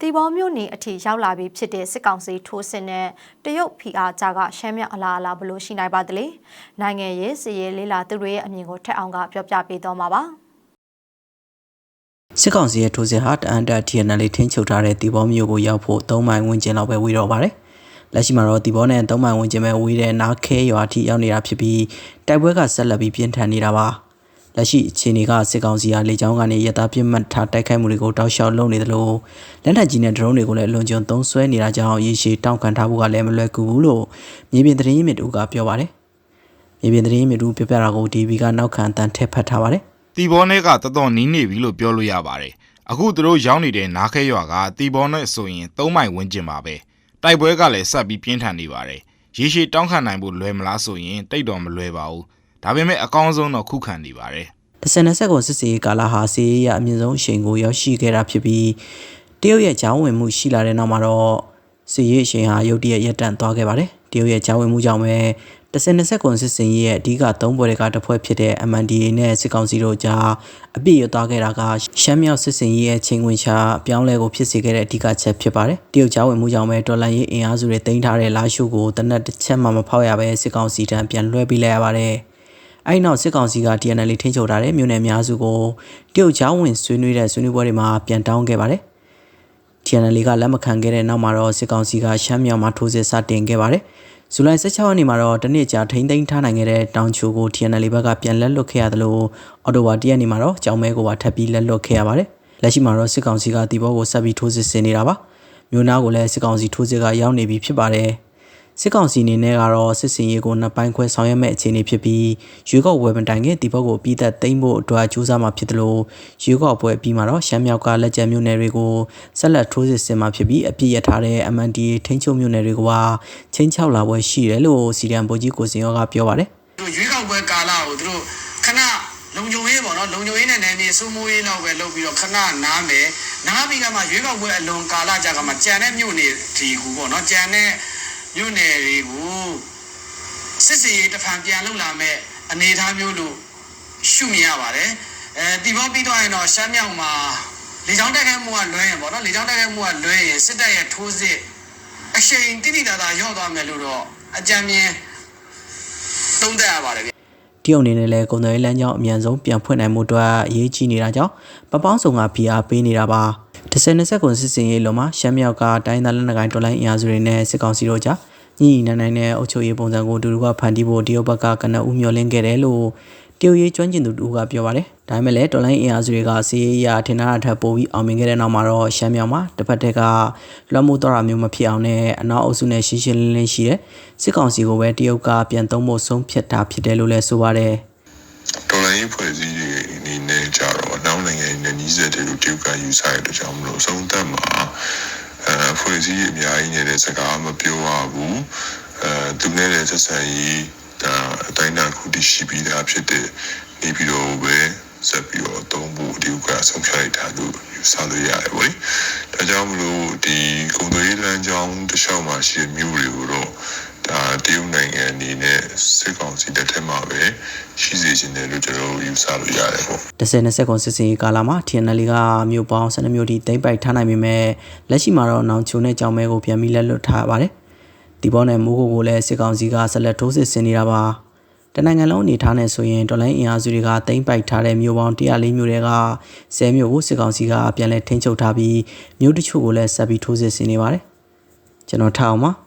တီဘောမြို့နယ်အထိရောက်လာပြီးဖြစ်တဲ့စစ်ကောင်စီထိုးစစ်နဲ့တရုတ်ဖီအားကြကရှမ်းမြောက်အလားအလားဘလို့ရှိနိုင်ပါသလဲနိုင်ငံရေးစီရေးလေးလာသူတွေရဲ့အမြင်ကိုထက်အောင်ကပြောပြပေးတော့မှာပါစစ်ကောင်စီရဲ့ထိုးစစ်ဟာတအန်တာ TNL ထင်းချုပ်ထားတဲ့တီဘောမျိုးကိုရောက်ဖို့၃မိုင်ဝန်းကျင်လောက်ပဲဝေးတော့ပါတယ်။လက်ရှိမှာတော့တီဘောနဲ့၃မိုင်ဝန်းကျင်ပဲဝေးတဲ့နားခဲရွာထိရောက်နေတာဖြစ်ပြီးတိုက်ပွဲကဆက်လက်ပြီးပြင်းထန်နေတာပါ။ လက်ရှိအခြေအနေကစစ်ကောင်စီကလေကြောင်းကနေရတာပြစ်မှတ်ထားတိုက်ခိုက်မှုတွေကိုတောက်လျှောက်လုပ်နေတယ်လို့လက်နက်ကြီးနဲ့ဒရုန်းတွေကိုလည်းအလွန်ကျွံသုံးဆွဲနေတာကြောင့်ရေရှည်တောင်းခံထားဖို့ကလည်းမလွယ်ကူဘူးလို့မြေပြင်သတင်းရင်းမြစ်တို့ကပြောပါတယ်။မြေပြင်သတင်းရင်းမြစ်တို့ပြောပြတာကို DB ကနောက်ခံအတန်ထည့်ဖတ်ထားပါတယ်။တီဘောနဲ့ကတော်တော်နီးနေပြီလို့ပြောလို့ရပါတယ်အခုသူတို့ရောက်နေတဲ့နားခဲရွာကတီဘောနဲ့ဆိုရင်၃မိုင်ဝန်းကျင်ပါပဲတိုက်ပွဲကလည်းဆက်ပြီးပြင်းထန်နေပါတယ်ရေရှည်တောင်းခံနိုင်ဖို့လွယ်မလားဆိုရင်တိတ်တော်မလွယ်ပါဘူး ဒါပေမဲ့အကောင်းဆုံးတော့ခုခံနေပါတယ်တဆန်နဆက်ကွန်စစ်စေးကာလာဟာစီးရအမြင့်ဆုံးအချိန်ကိုရောက်ရှိခဲ့တာဖြစ်ပြီးတရုတ်ရဲ့ဂျောင်းဝင်မှုရှိလာတဲ့နောက်မှာတော့စီးရေးအချိန်ဟာရုတ်တရက်ရပ်တန့်သွားခဲ့ပါတယ်တရုတ်ရဲ့ဂျောင်းဝင်မှုကြောင့်ပဲတဆန်နဆက်ကွန်စစ်စင်ရဲ့အဓိကသုံးပွဲတွေကတစ်ဖွဲ့ဖြစ်တဲ့ MNDA နဲ့စစ်ကောင်စီတို့ကြားအပြည့်ရသွားခဲ့တာကရှမ်းမြောက်စစ်စင်ရဲ့ချိန်ခွင်ချအပြောင်းလဲကိုဖြစ်စေခဲ့တဲ့အဓိကချက်ဖြစ်ပါတယ်တရုတ်ဂျောင်းဝင်မှုကြောင့်ပဲဒေါ်လာရေးအင်အားစုတွေတင်ထားတဲ့လာရှုကိုတနက်တစ်ချက်မှမဖောက်ရပဲစစ်ကောင်စီတန်းပြန်လွှဲပေးလိုက်ရပါတယ် အဲ့နောက်စစ်ကောင်စီက TNL ထိန်းချုပ်ထားတဲ့မြို့နယ်များစုကိုတရုတ်ချောင်းဝင်ဆွေးနွေးတဲ့ဆွေးနွေးပွဲတွေမှာပြန်တောင်းခဲ့ပါတယ်။ TNL ကလက်မခံခဲ့တဲ့နောက်မှာတော့စစ်ကောင်စီကရှမ်းမြောက်မှာထိုးစစ်စတင်ခဲ့ပါတယ်။ဇူလိုင်16ရက်နေ့မှာတော့တနစ်ကြာထိမ့်သိမ်းထားနိုင်ခဲ့တဲ့တောင်ချိုကို TNL ဘက်ကပြန်လက်လွတ်ခဲ့ရတယ်လို့အော်တိုဝါတရက်နေ့မှာတော့ကြောင်မဲကိုပါထပ်ပြီးလက်လွတ်ခဲ့ရပါတယ်။လက်ရှိမှာတော့စစ်ကောင်စီကတီဘောကိုဆက်ပြီးထိုးစစ်ဆင်နေတာပါ။မြို့နာကိုလည်းစစ်ကောင်စီထိုးစစ်ကရောက်နေပြီဖြစ်ပါတယ်။ စစ်ကောင်စီအနေနဲ့ကတော့စစ်စင်ရေးကိုနှစ်ပိုင်းခွဲဆောင်ရွက်မဲ့အခြေအနေဖြစ်ပြီးရွေးကောက်ပွဲမတိုင်ခင်ဒီဘက်ကိုပြီးသက်သိမ်းဖို့အတွက်ကြိုးစားမှာဖြစ်တယ်လို့ရွေးကောက်ပွဲပြီးမှာတော့ရှမ်းမြောက်ကလက်ကျန်မြို့နယ်တွေကိုဆက်လက်ထိုးစစ်ဆင်မှာဖြစ်ပြီးအပြစ်ရထားတဲ့ MNDA ထိန်းချုပ်မြို့နယ်တွေကချင်းချောက်လာပွဲရှိတယ်လို့စီရန်ဗိုလ်ကြီးကိုစင်ရောကပြောပါတယ်သူတို့ရွေးကောက်ပွဲကာလကိုသူတို့ခဏလုံခြုံရေးပေါ့နော်လုံခြုံရေးနဲ့နယ်မြေစိုးမိုးရေးလောက်ပဲလုပ်ပြီးတော့ခဏနားမယ်နားပြီးကမှရွေးကောက်ပွဲအလွန်ကာလကြာကမှကြံတဲ့မြို့နယ်ဒီကူပေါ့နော်ကြံတဲ့ မြို့နယ်တွေကိုစစ်စီရေးတစ်ဖန်ပြန်လုံလာမဲ့အနေအထားမျိုးလို့ရှုမြင်ရပါတယ်အဲဒီဘောပြီးတော့ရင်တော့ရှမ်းမြောက်မှာလေကြောင်းတိုက်ခိုက်မှုကလွဲရင်ပေါ့နော်လေကြောင်းတိုက်ခိုက်မှုကလွဲရင်စစ်တပ်ရဲ့ထိုးစစ်အရှိန်တိတိတသာရော့သွားမယ်လို့တော့အကြံဉာဏ်သုံးသပ်ရပါတယ်ဗျ တရုတ်အနေနဲ့လည်းကုန်သွယ်ရေးလမ်းကြောင်းအမြန်ဆုံးပြန်ဖွင့်နိုင်မှုအတွက်အရေးကြီးနေတာကြောင့်ပပောင်းဆောင်က PR ပေးနေတာပါတစ်ဆယ်နှစ်ဆက်ကွန်စစ်စင်ရေးလုံးမှာရှမ်းမြောက်ကတိုင်းသားလက်နက်ကိုင်တော်လိုင်းအင်အားစုတွေနဲ့စစ်ကောင်စီတို့ကြားညီညီနိုင်နိုင်နဲ့အုပ်ချုပ်ရေးပုံစံကိုတူတူကဖန်တီးဖို့တရုတ်ဘက်ကကနဦးမျှော်လင့်ခဲ့တယ်လို့ တရုတ်ရေးကျွမ်းကျင်သူတူကပြောပါတယ်။ဒါပေမဲ့လည်းတော်လိုင်းအင်အားစုတွေကစီးရေးရထင်တာထက်ပိုပြီးအောင်မြင်ခဲ့တဲ့နောက်မှာတော့ရှမ်းမြောက်မှာတစ်ဖက်တက်ကလွှမ်းမိုးတော့တာမျိုးမဖြစ်အောင်နဲ့အနောက်အုပ်စုနဲ့ရှင်းရှင်းလင်းလင်းရှိတဲ့စစ်ကောင်စီကိုပဲတရုတ်ကပြန်သုံးဖို့ဆုံးဖြတ်တာဖြစ်တယ်လို့လည်းဆိုပါတယ်။တော်လိုင်းရေးဖွဲ့စည်းရေးအနေနဲ့ကြတော့အနောက်နိုင်ငံနဲ့ညီဆက်တယ်လို့တရုတ်ကယူဆရတဲ့ကြောင့်မလို့အဆုံးသက်မှာအဲဖွဲ့စည်းရေးအများကြီးနေတဲ့စကားမပြောရဘူးအဲသူနဲ့တဲ့ဆက်ဆံရေးဒါ အတိုင်းအတာခုတည်ရှိပြီးသားဖြစ်တဲ့နေပြီးတော့ပဲဆက်ပြီးတော့သုံးဖို့တရုတ်ကဆုံးဖြတ်လိုက်တာလို့ယူဆလို့ရတယ်ဗောလေဒါကြောင့်မလို့ဒီကုန်သွယ်ရေးလမ်းကြောင်းတစ်လျှောက်မှာရှိတဲ့မြို့တွေကိုတော့ဒါတရုတ်နိုင်ငံအနေနဲ့စစ်ကောင်စီတက်ထက်မှာပဲရှိစေချင်တယ်လို့ကျွန်တော်တို့ယူဆလို့ရတယ်ပေါ့10 20ခွန်စစ်စင်ရေးကာလမှာ TNL ကမြို့ပေါင်း12မြို့ထိတိမ့်ပိုက်ထားနိုင်ပေမဲ့လက်ရှိမှာတော့နောင်ချုံနဲ့ကြောင်မဲကိုပြန်ပြီးလက်လွတ်ထားပါတယ်။ဒီပေါ်နဲ့မိုးကိုကိုလည်းစစ်ကောင်စီကဆက်လက်ထိုးစစ်ဆင်နေတာပါ။ တနိုင်ငံလုံးအနေထားနဲ့ဆိုရင်တော်လိုင်းအင်အားစုတွေကတိမ့်ပိုက်ထားတဲ့မြို့ပေါင်း104မြို့တွေက10မြို့ကိုစစ်ကောင်စီကပြန်လည်ထိန်းချုပ်ထားပြီးမြို့တချို့ကိုလည်းဆက်ပြီးထိုးစစ်ဆင်နေပါတယ်။ကျွန်တော်ထားအောင်ပါ။